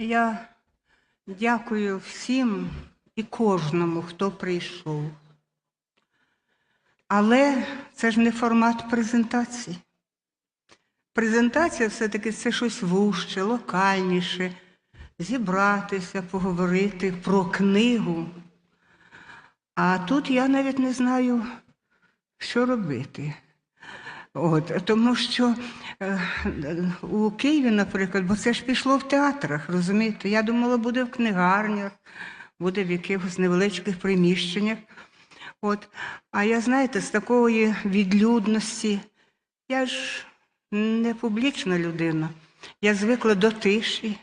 Я дякую всім і кожному, хто прийшов. Але це ж не формат презентації. Презентація все-таки це щось вужче, локальніше, зібратися, поговорити про книгу. А тут я навіть не знаю, що робити. От, тому що е, у Києві, наприклад, бо це ж пішло в театрах, розумієте? Я думала, буде в книгарнях, буде в якихось невеличких приміщеннях. От. А я, знаєте, з такої відлюдності, я ж не публічна людина, я звикла до тиші.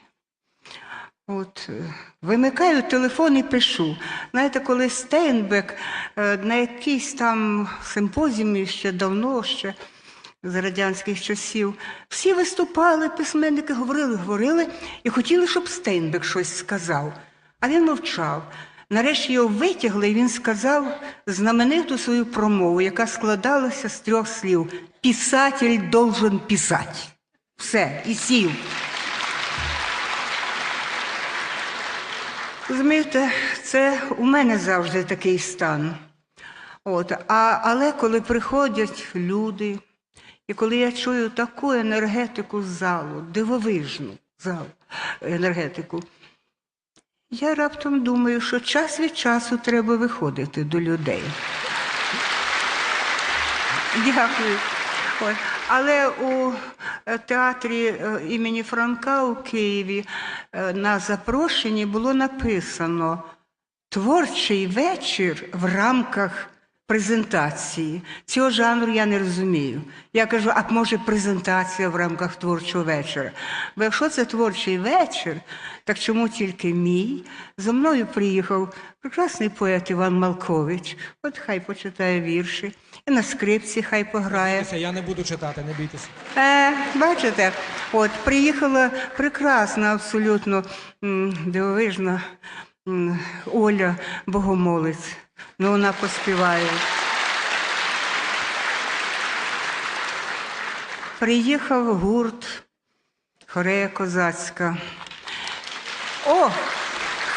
От, е, вимикаю телефон і пишу. Знаєте, коли Стейнбек е, на якійсь там симпозіумі ще давно, ще з радянських часів, всі виступали, письменники говорили, говорили і хотіли, щоб Стейнбек щось сказав. А він мовчав. Нарешті його витягли, і він сказав знамениту свою промову, яка складалася з трьох слів: Писатель должен писати. Все, і сів. Розумієте, це у мене завжди такий стан. От. А, але коли приходять люди, і коли я чую таку енергетику залу, дивовижну залу, енергетику, я раптом думаю, що час від часу треба виходити до людей. Дякую. Але у е, театрі е, імені Франка у Києві е, на запрошенні було написано творчий вечір в рамках презентації. Цього жанру я не розумію. Я кажу, а може презентація в рамках творчого вечора? Бо якщо це творчий вечір, так чому тільки мій? За мною приїхав прекрасний поет Іван Малкович. От хай почитає вірші, і на скрипці хай пограє. Я не буду читати, не бійтеся. Е, бачите, от приїхала прекрасна, абсолютно дивовижна Оля Богомолець. Ну, вона поспіває. Приїхав гурт Хорея Козацька. О,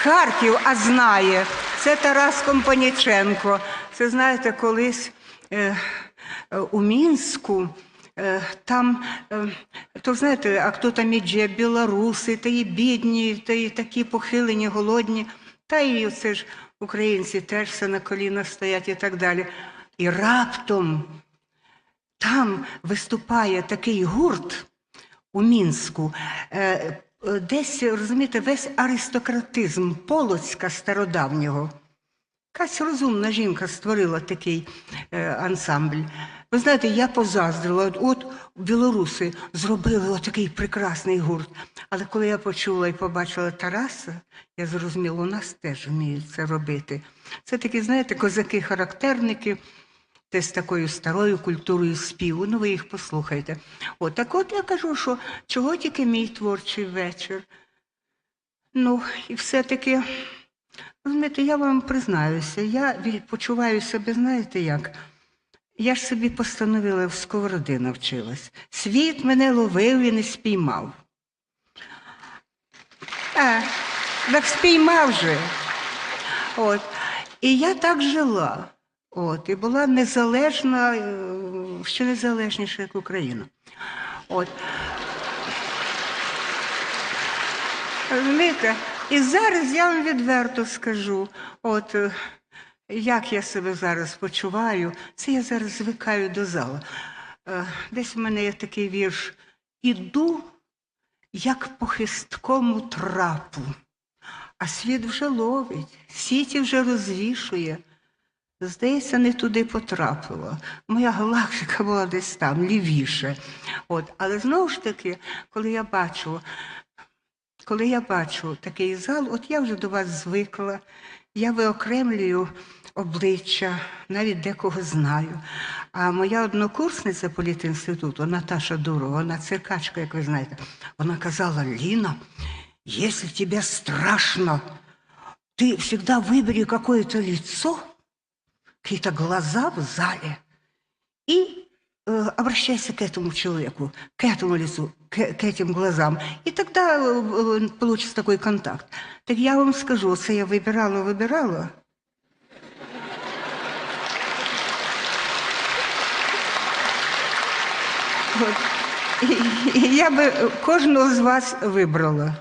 Харків, а знає. Це Тарас Компаніченко. Це знаєте, колись е, е, у Мінську. е, Там, е, то знаєте, а хто там іде, білоруси, та і бідні, та і такі похилені, голодні, та і оце ж українці теж все на колінах стоять і так далі. І раптом там виступає такий гурт у Мінську, е, десь, розумієте, весь аристократизм Полоцька стародавнього. Якась розумна жінка створила такий е, ансамбль. Ви знаєте, я позаздрила, от, от білоруси зробили отакий прекрасний гурт. Але коли я почула і побачила Тараса, я зрозуміла, у нас теж вміють це робити. Це такі, знаєте, козаки-характерники, те з такою старою культурою співу. Ну, ви їх послухайте. От так от я кажу, що чого тільки мій творчий вечір. Ну, і все-таки, розумієте, я вам признаюся, я почуваю себе, знаєте як? Я ж собі постановила в сковороди навчилась. Світ мене ловив і не спіймав. А, так спіймав же. От. І я так жила. От, і була незалежна, е, ще незалежніша, як Україна. От. Розумієте? І зараз я вам відверто скажу, от е, як я себе зараз почуваю, це я зараз звикаю до зала. Е, Десь у мене є такий вірш. Іду, як по хисткому трапу, а світ вже ловить, сіті вже розвішує. Здається, не туди потрапила. Моя галактика була десь там, лівіше. От. Але знову ж таки, коли я бачу, коли я бачу такий зал, от я вже до вас звикла, я виокремлюю обличчя, навіть декого знаю. А моя однокурсниця політінституту Наташа Дурова, вона циркачка, як ви знаєте, вона казала: Ліна, якщо тебе страшно, ти завжди вибери какое-то лицо, какие-то глаза в зале и э, обращайся к этому человеку, к этому лицу, к, к этим глазам. И тогда э, э, получится такой контакт. Так я вам скажу, це я вибирала, вибирала. От. І, і я би кожного з вас вибрала.